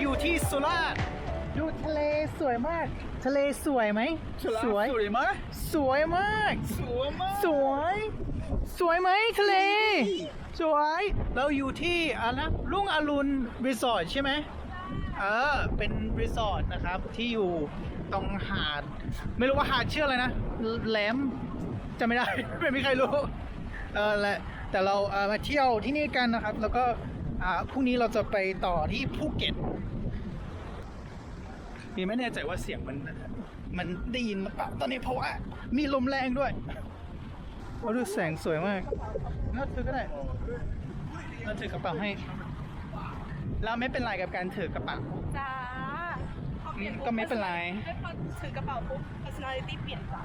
อยู่ที่สุราษฎร์ดูทะเลสวยมาก ทะเลสวยไหมสวย สวยไหมสวยมาก สวยมากสวย สวยไหมทะเล สวย เราอยู่ที่อะไรนะลุงอรุณรีสอร์ทใช่ไหมเออเป็นรีสอร์ทนะครับที่อยู่ตรงหาด ไม่รู้ว่าหาดชื่ออะไรนะแหลมจะไม่ได้ ไม่มีใครรู้เออแหละแต่เราเอ่อมาเที่ยวที่นี่กันนะครับ แล้วก็อ่า พรุ่งนี้เราจะไปต่อที่ภูเก็ตพี่ไม่แน่ใจว่าเสียงมัน มันได้ยินหรือเปล่าตอนนี้เพราะว่ามีลมแรงด้วยโอ้ดูแสงสวยมากน่าถือก็ได้เราถือกระเป๋าให้ เราไม่เป็นไรกับการถือกระเป๋าจ้าพอเปลี่ยนปุ๊บก็ไม่เป็นไรไม่พอถือกระเป๋าปุ๊บ personality เปลี่ยนจ้ะ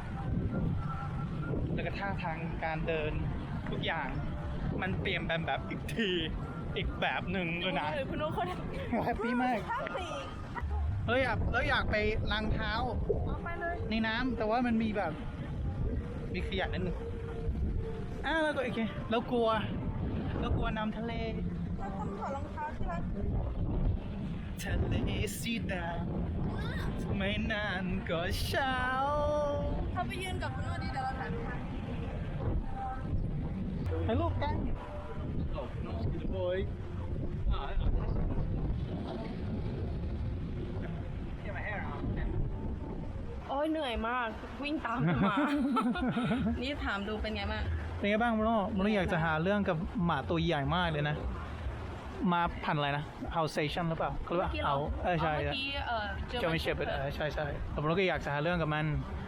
แล้วก็ท่าทางการเดินทุกอย่าง มันเปลี่ยนแบบแบบอีกที อีกแบบหนึ่งเลยนะเออคุณนุ้เขาแฮปปี้มากถ้าปีกเฮ้ยอยากเราอยากไปล้างเท้าเอาไปเลยในน้ำแต่ว่ามันมีแบบ มีขยะนิดนึงอ่าแล้วก็โอเคเรากลัวเรากลัวน้ำทะเลเราทำถอดรองเท้าที่รักทะเลสีดำไม่นานก็เช้าถ้าไปยืนกับคุณนุ้ดีเดี๋ยวเราถ่ายรูปให้ถ่ายรูปกัน Oh, no, good boy. Ah, Get my hair out โอ้ยเหนื่อยมาก วิ่งตามกันมา นี่ถามดูเป็นไงบ้าง เป็นไงบ้างมโนมโนอยากจะหาเรื่องกับหมาตัวใหญ่มากเลยนะ มาพันธุ์อะไรนะ Alsatian หรือเปล่าเขาเรียกว่าที่เอาเออใช่เมื่อกี้เออเจ้าไม่เชฟเออใช่ใช่แต่มโนก็อยากจะหาเรื่องกับมัน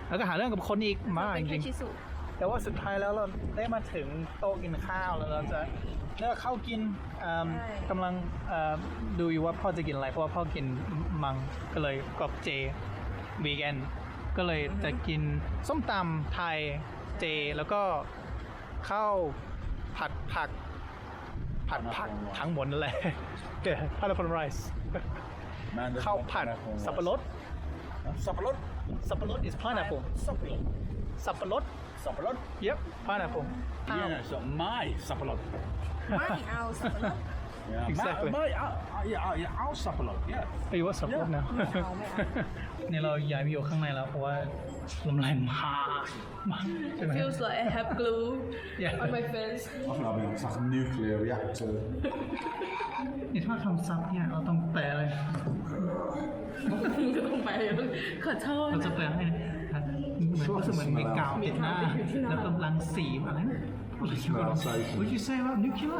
แล้วก็หาเรื่องกับคนอีกมากเป็จนเคริงชิสุๆแต่ว่าสุดท้ายแล้วเราได้มาถึงโต๊ะกินข้าวแล้วเราจะ เลือกข้าวกินเอิ่มกำลังเอ่อดูอยู่ว่าพ่อจะกินอะไร เพราะว่าพ่อกินมังก็เลยกรอบเจวีแกนก็เลยจะกินส้มตำไทยเจ แล้วก็ข้าวผัดผัก ผัดผักทั้งหมดนั่นแหละเดี๋ยวพาราฟอนไรซ์ Man, there's ข้าว one ผัด pineapple on สับปะรดสับปะรดสับปะรด is pineapple สับปะรดสับปะรดสับปะรด yep pineapple Yeah, so my สับปะรด ไม่เอาสับปะรด Yeah, Exactly. my, my, uh, uh, yeah, uh, yeah, our สับปะรด yeah. ไปอยู่ว่าสับปะรดนะไม่เอาไม่เอานี่เราย้ายไปอยู่ข้างในแล้วเพราะว่าลมแรงมากมากใช่ไหม feels like I have glue Yeah. on my face I think I mean it's like a nuclear reactor. นี่ถ้าคำซับเนี่ยเราต้องแปลเลยลงไปขอโทษเราจะแปลให้นะเหมือนรู้สึกเหมือนมีกาวติดหน้า แล้วกำลังสีบอะไรนะ Polarisation. What did you say about nuclear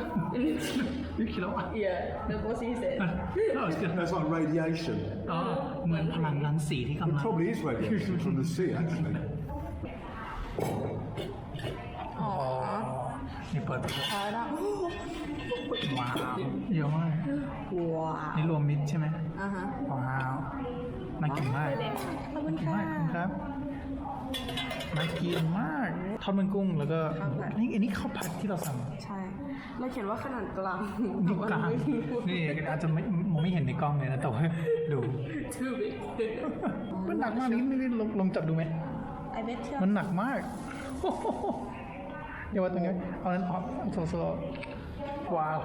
nuclear yeah the boss he said that was good That's like radiation. อ๋อเหมือนพลังรังสีที่กำ It ลัง probably is radiation from the sea, actually. อ๋อนี่เปิดไปพอแล้วว้าวเยอะมากว้าวนี่รวมมิตรใช่ไหมอ่าฮะว้าวน่ากินมากขอบคุน่าณกินค่ะมากครับน่ากินมาก ทอดมันกุ้งแล้วก็ข้าวผัด นี่อันนี้ข้าวผัดที่เราสั่งใช่เราเขียนว่าขนาดกลางนี่กลางนี่อาจจะไม่มองไม่เห็นในกล้องเลยนะแต่ว่าดูชื่อบิ๊กมันหนักมากนี่นี่ลองลองจับดูไหมไอเบสเที่ยวมันหนักมากเดี๋ยวว่าตรงนี้เอานั้นออกโซโซว้าว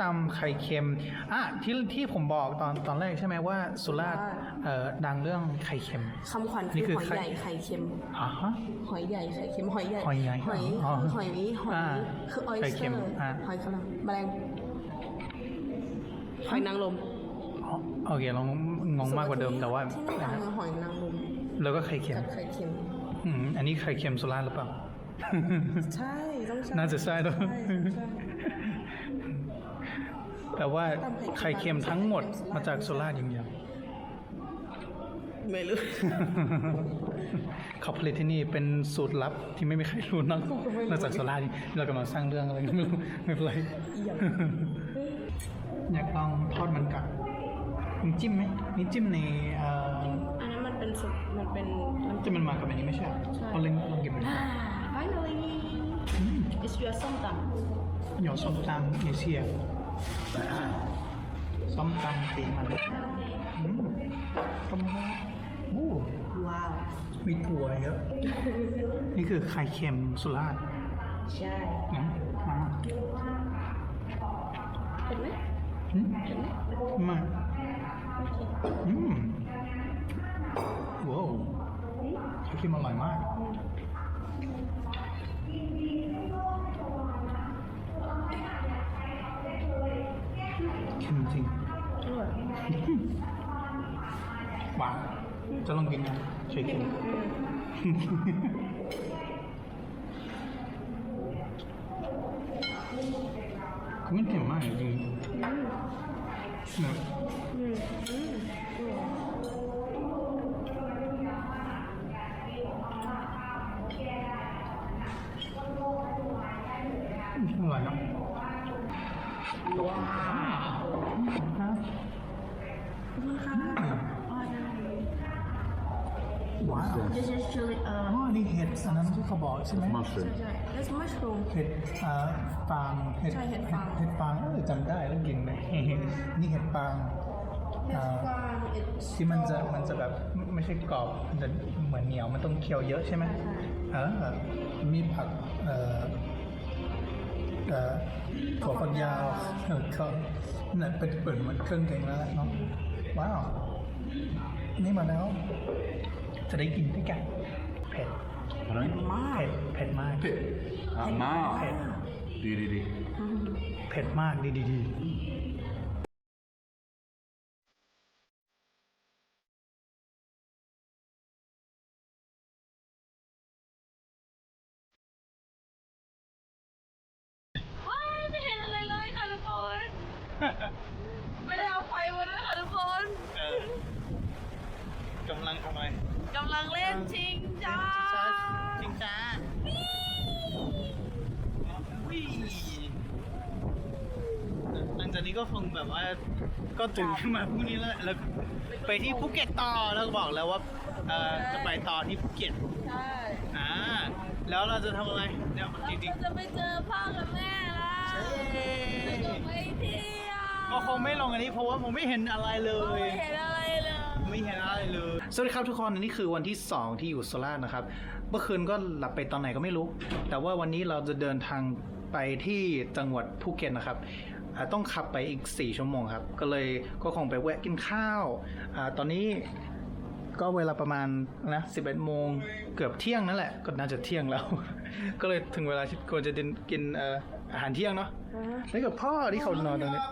ตำไข่เค็มอะที่ที่ผมบอกตอนตอนแรกใช่ไหมว่าสุราษฎร์เอ่อดังเรื่องไข่เค็ม คำขวัญนี่คือคือหอยไข่ ใหญ่ไข่เค็ม อะฮะ หอยใหญ่ไข่เค็มหอยใหญ่หอยใหญ่หอยอ๋อคือหอยนี้หอยอ่านี้คือออยไข่สเค็เตอมร์อ่า หอยกระลังแมลงหอยนางรมอ๋อโอเคลองงงมากกว่าเดิมแต่ว่าที่นี่ดังหอยนางรมแล้วก็ไข่เค็มกับไข่เค็ม อืมอันนี้ไข่เค็มสุราษฎร์หรือเปล่า ใช่ต้องใช่น่าจะใช่ด้วยใช่ใช่ แต่ว่าไข่เค็มทั้งหมดมาจากสุราษฎร์อย่างเดียวไม่รู้เขาผลิตที่นี่เป็นสูตรลับที่ไม่มีใครรู้นอกนอกจากสุราษฎร์นี่เรากำลังสร้างเรื่องอะไรก็ไม่รู้ไม่เป็นไรอยากลองทอดมันกับมีจิ้มไหมมีจิ้มในเอ่ออันนั้นมันเป็นสุกมันเป็นน้ำจิ้มมันมากับอันนี้ไม่ใช่เหรอเอาเล่นลองกินมันอ่า finally it's your ส้มตหยอดส้มตำเอเชีย ส้มตำตีมันอืมต้มยำโอ้ำว้าว มีถั่วเยอะ นี่คือไข่เค็มสุราษฎร์ใช่นะมาเห็นไหมอืมมากอืมว้าวเขาคิมอร่อยมาก เค็มจริงหวานจะลองกินกันใช่กินคือมันเค็มมากจริงนะอืมอืมอืมอร่อยเนาะ ว้าวฮะขอบคุณค่ะอ๋อได้ว้าว This is chili เอ่ออ๋อนี่เห็ดอันนั้นที่เขาบอกใช่ไหม Mushroom. ใช่ That's mushroom เห็ดอ่าฟางเห็ดใช่เห็ดฟาง เห็ดฟางเออจำได้แล้วกินไหมนี่เห็ดฟาง It's อ่า fun It's ที่มันจะมันจะแบบไม่ไม่ใช่กรอบมันจะเหมือนเหนียวมันต้องเคี่ยวเยอะใช่ไหมเออมีผักเอ่อเอ่อ ถั่วฝักยาวเออก็นั่นเป็นเปิดมันเครื่องแกงแล้วเนาะว้าว นี่มาแล้ว จะได้กินด้วยกันเผ็ด Pardon? มากเผ็ดเผ็ดมาก Pit. Ah, ma. Pit. Dee dee dee. เผ็ดมากดีดีดี ไม่ได้เอาไฟมาด้วยค่ะทุกคนเออกำลังทำอะไรกำลังเล่นชิงจ้าจริงจ้าหลังจากนี้ก็คงแบบว่าก็ตื่นขึ้นมาพรุ่งนี้แล้วแล้วไปที่ภูเก็ตต่อแล้วก็บอกแล้วว่าเอ่อจะไปต่อที่ภูเก็ตใช่อ่าแล้วเราจะทำอะไรเดี๋ยวจริงเราจะไปเจอพ่อกับแม่ละๆเราจะไปเที่ยว ก็คงไม่ลงอันนี้เพราะว่าผมไม่เห็นอะไรเลไม่ยเห็นอะไรเลย ไม่เห็นอะไรเลย สวัสดีครับทุกคนอันนี้คือวันที่ 2 ที่อยู่โซราษฎร์นะครับ เมื่อคืนก็หลับไปตอนไหนก็ไม่รู้ แต่ว่าวันนี้เราจะเดินทางไปที่จังหวัดภูเก็ตนะครับอ่าต้องขับไปอีก 4 ชั่วโมงครับ ก็เลยก็คงไปแวะกินข้าวอ่าตอนนี้ก็เวลาประมาณนะ11โมงเกือบเที่ยงนั่นแหละ ก็น่าจะเที่ยงแล้ว ก็เลยถึงเวลาที่ควรจะกินกินเอ่อ อาหารเที่ยงเนาะนี่กับพ่อที่เขานอนตรงนี้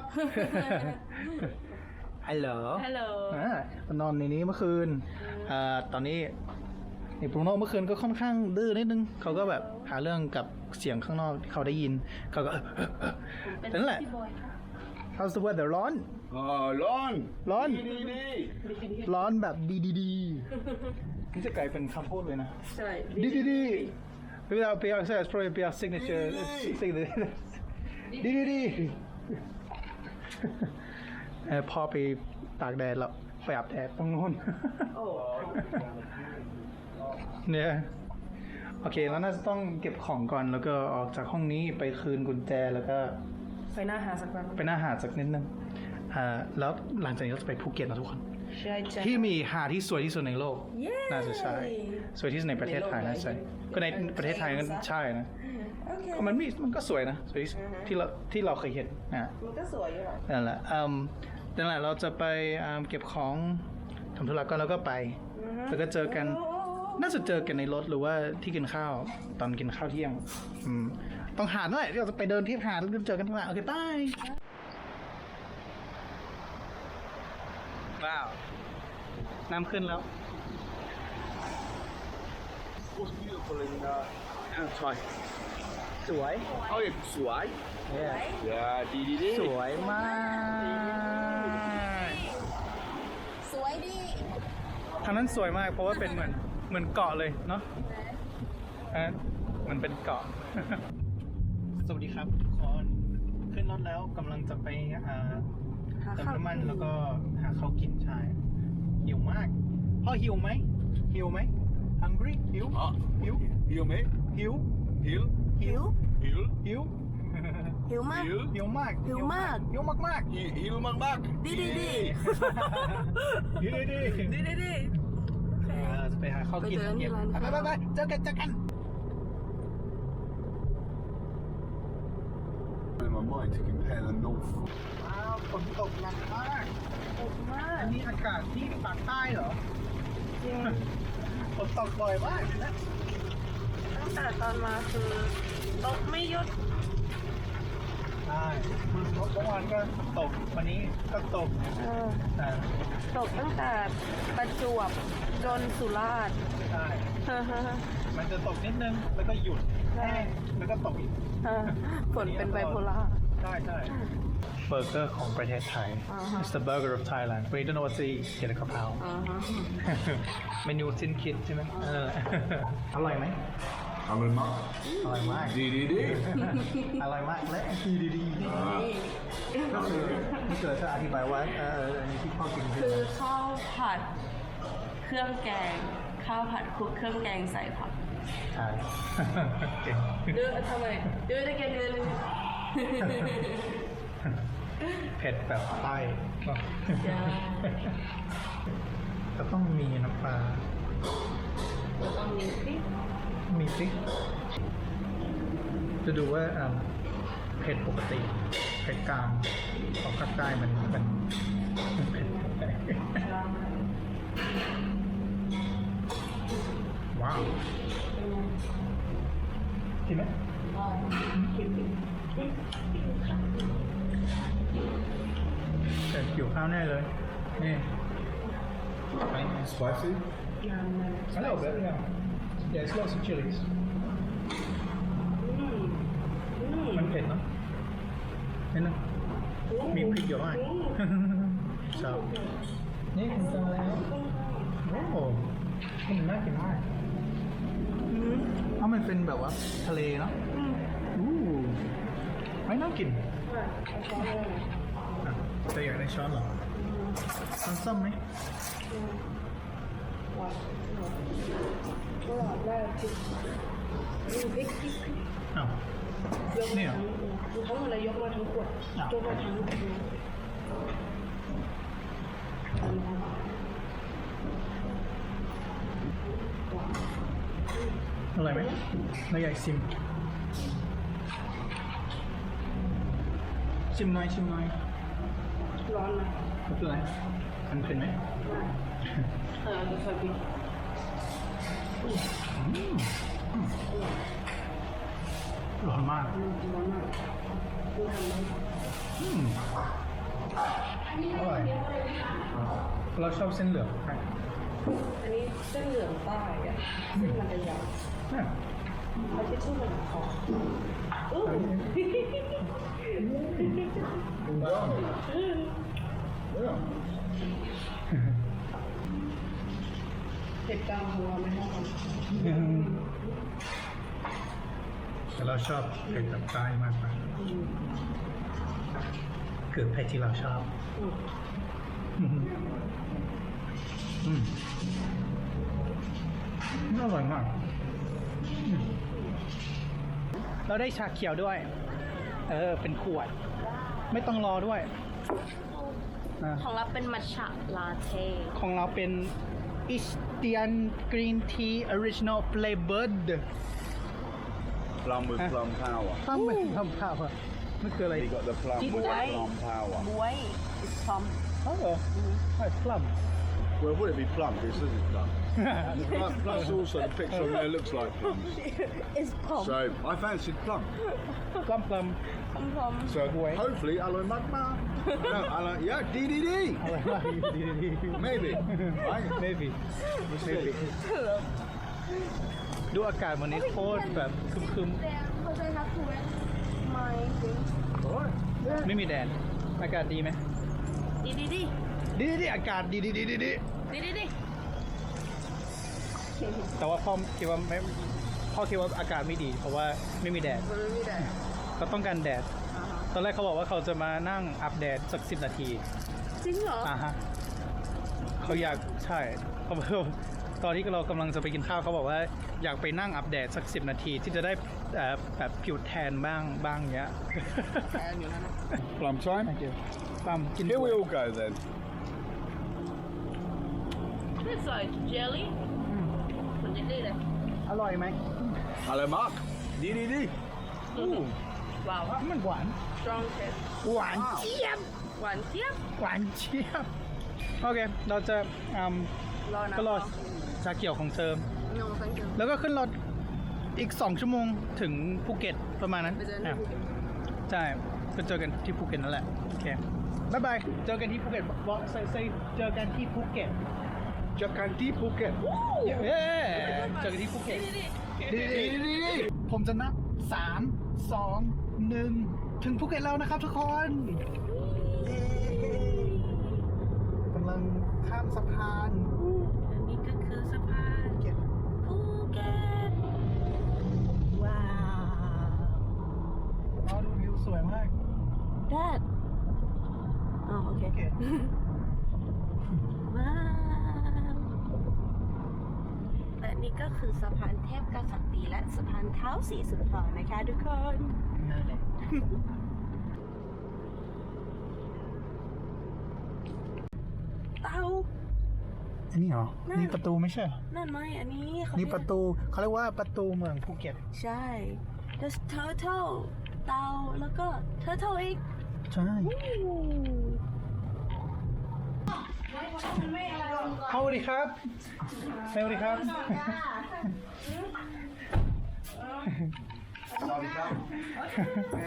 ฮัลโหลฮัลโหลอ่านอนในนี้เมื่อคืนอ่าตอนนี้นี่ปรุโนเมื่อคืนก็ค่อนข้างดื้อนิดนึง เขาก็แบบหาเรื่องกับเสียงข้างนอกที่เขาได้ยิน เขาก็แต่นั่นแหละพี่บอย How's the weather ร้อน Oh, long. ร้อน Dee dee dee. ร้อนแบบดีดีดีนี่จะกลายเป็นคำพูดเลยนะ ใช่ ดีดีดี เวลาเปียกใช่ probably เปียก signature signature ดีดีดีเออพอไปตากแดดแล้วไปอาบแดดตรงโน้นโอ้เนี่ย โอเคแล้วน่าจะต้องเก็บของก่อนแล้วก็ออกจากห้องนี้ไปคืนกุญแจแล้วก็ไปหน้าหาสักครั้งไปหน้าหาดสักนิดนึงอ่าแล้วหลังจากนี้เราจะไปภูเก็ตนะทุกคน ใช่ใช่ที่มีหาดที่สวยที่สุดในโลกเย้น่าจะใช่ สวยที่สุดในประเทศไทยน่าจะใช่ก็ในประเทศไทยก็ใช่นะโอเคก็มันมีมันก็สวยนะสวยที่สุดที่เราที่เราเคยเห็นนะ มันก็สวยอยู่หรอ นั่นแหละอืมนั่นแหละ เราจะไปอืมเก็บของทำธุระก็แล้วก็ไปแล้วก็เจอกัน น่าจะเจอกันในรถหรือว่าที่กินข้าว ตอนกินข้าวเที่ยง อืม ต้องหาดนั่นแหละที่เราจะไปเดินที่หาดแล้วเจอกันข้างหน้าโอเคบายว้าว น้ำขึ้นแล้ว What's beautiful in uh, Thai? สวย Oh, yeah, swai. เนี่ย Yeah, dee dee dee. สวยมาก สวยดีทางนั้นสวยมาก เพราะว่าเป็นเหมือนเหมือนเกาะเลยเนาะอะเหมือนเป็นเกาะ สวัสดีครับทุกคนขึ้นรถแล้วกำลังจะไปอ่าหาเติมข้าวน้ำมันแล้วก็หาข้าวกินใช่ หิวมาก พ่อหิวไหมหิวไหม hungry หิว Ah, หิว heel mate. หิว Heel. หิว Heel. หิวหิวมาก Heel. หิวมากหิวมาก หิวมากมาก Heel, heel man back. ดีดีดีดีดีดีดีดีดีอ่าจะไปหาข้าวกินไปเจอกันที่เก็บร้าน ไปข้าวไปไปเจอกันเจอกัน In my mind to compare the north. ว้าวฝนตกหนักมาก ตกมากอันนี้อากาศที่ปากใต้เหรอจริงฝนตกบ่อยมากนะตั้งแต่ตอนมาคือตกไม่หยุดใช่เมื่อวานก็ตกวันนี้ก็ตกเอออ่าตกตั้งแต่ประจวบจนสุราษฎร์ใช่มันจะตกนิดนึงแล้วก็หยุดใช่แห้งแล้วก็ตกอีกฝนเป็นไบโพล่าใช่ใช่ เบอร์เกอร์ของประเทศไทยอ่าฮะ It's the burger of Thailand we don't know what to eat เกี่ยวกับกะเพราอ่าฮะเมนูสิ้นคิดใช่ไหมเอออร่อยไหม I'm in Mark. อร่อยมาก Dee dee dee. อร่อยมากและดีดีดีก็คือที่เกิดจะอธิบายว่าเอออันนี้ที่พ่อกินคืคืออข้าวผัดเครื่องแกงข้าวผัดคลุกเครื่องแกงใส่ผักใช่เก่งดูทำไมดูได้แค่เดือนนึง เผ็ดแบบใต้ใช่ก็ต้องมีน้ำปลาแล้วก็มีพริกมีพริกจะดูว่าอ่าเผ็ดปกติ เผ็ดกลางของภาคใต้มันมันมันเผ็ดว้าวกินไหม แต่หิวข้าวแน่เลย นี่ไป Spicy? A little bit, yeah. Yeah, it's lots of chilies. มันเผ็ดเนอะนี่นะมีพริกเยอะมากชอบนี่คุณจะอะไรนะโอ้โหมันน่ากินมากเอามันเป็นแบบว่าทะเลเนาะอู้ไม่น่ากินอะ จะอยากได้ช้อนเหรอช้อนส้มไหมก็ได้พริกมีพริกพริกพริกอ้าวยกนี่เหรอทั้งหมดเลยยกมาทั้งขวดยกมาทั้งขวดอร่อยไหมเราอยากชิม ชิมหน่อยชิมหน่อยร้อนไหมไม่เป็นไรมันเผ็ดไหมเออจะใส่พริกร้อนมากร้อนมากคุณทำได้อืมอร่อยเราชอบเส้นเหลืองใช่อันนี้เส้นเหลืองใต้อะเส้นมันจะยาวเนี่ยเอาทิชชู่มาขออู้ Yeah. เผ็ดกลางของเราไม่เท่ากันแต่เราชอบเผ็ดแบบใต้มากกว่าคือเผ็ดที่เราชอบอืมอืมอืมอร่อยมาก เราได้ชาเขียวด้วย เออ เป็นขวด ไม่ต้องรอด้วยอะของเราเป็นมัทฉะลาเต้ของเราเป็น Eastern Green Tea Original Flavored Plum with Huh? plum power. ต้องเป็นทำข้าวอะมันคืออะไร You got the plum with Why? the plum power. บวยซอมอ๋อเหรอใช่พลัม Well, would it be plum? This isn't plum. Plus, plus also the picture on there looks like plums. is พอม So I fancied plum. พลัมพลัมพอมพอม So Boy. hopefully aloe magma. no, aloe, yeah, dee dee dee. อะไรวะดีดี Maybe. Right? maybe maybe ดูอากาศวันนี้โคตรแบบครึมเขาจะนับถูกไหมไม่ๆไม่มีแดด อากาศดีไหมดี ดีดีดีดีอากาศดีดีดีดีดีดีดีดีแต่ว่าพ่อคิดว่าไม่พ่อคิดว่าอากาศไม่ดี เพราะว่าไม่มีแดดมันไม่มีแดดเขาต้องการแดดตอนแรกเขาบอกว่าเขาจะมานั่งอัปแดดสักสิบนาทีจริงเหรออ่าฮะเขาอยากใช่เขาบอกว่าตอนที่เรากำลังจะไปกินข้าวเขาบอกว่าอยากไปนั่งอัปเดตสักสิบนาทีที่จะได้เอ่อแบบผิวแทนบ้างบ้างเงี้ยแอนอยู่นั่นนะ Plum time. Thank you ปั๊มกิน Here we all go then. It's like jelly เหมือนเจลลี่เลยอร่อยไหม Hello, Mark. Dee dee dee. อู้ว้าวมันหวาน strong taste หวานเจี๊ยบหวานเจี๊ยบหวานเจี๊ยบโอเค เราจะอืมรอนะก็รอชาเขียวของเธอโน้สังเกตแล้วก็ขึ้นรถอีก2ชั่วโมงถึงภูเก็ตประมาณนั้นไปเจอในอะภูเก็ตใช่ก็เจอกันที่ภูเก็ตนั่นแหละ โอเคบายบาย เจอกันที่ภูเก็ตบอกใส่ใส่เจอกันที่ภูเก็ต Jakarta Phuket. เย้เจอกันที่ภูเก็ตผมจะนับสามสองหนึ่งถึงภูเก็ตแล้วนะครับทุกคนเย้กำลังข้ามสะพาน ก็คือสะพานเทพกษัตรีและสะพานเท้าสีสุนทรนะคะทุกคนนั่นแหละเตาอันนี้เหรอนั่นนี่ประตูไม่ใช่เหรอนั่นไหมอันนี้เขานี่เยกประตูเขาเรียกว่าประตูเมืองภูเก็ต ใช่ The turtle เตาแล้วก็ turtle อีก ใช่ สวัสดีครับ สวัสดีครับ Saudi Cup.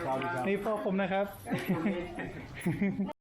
Saudi Cup. นี่พ่อผมนะครับ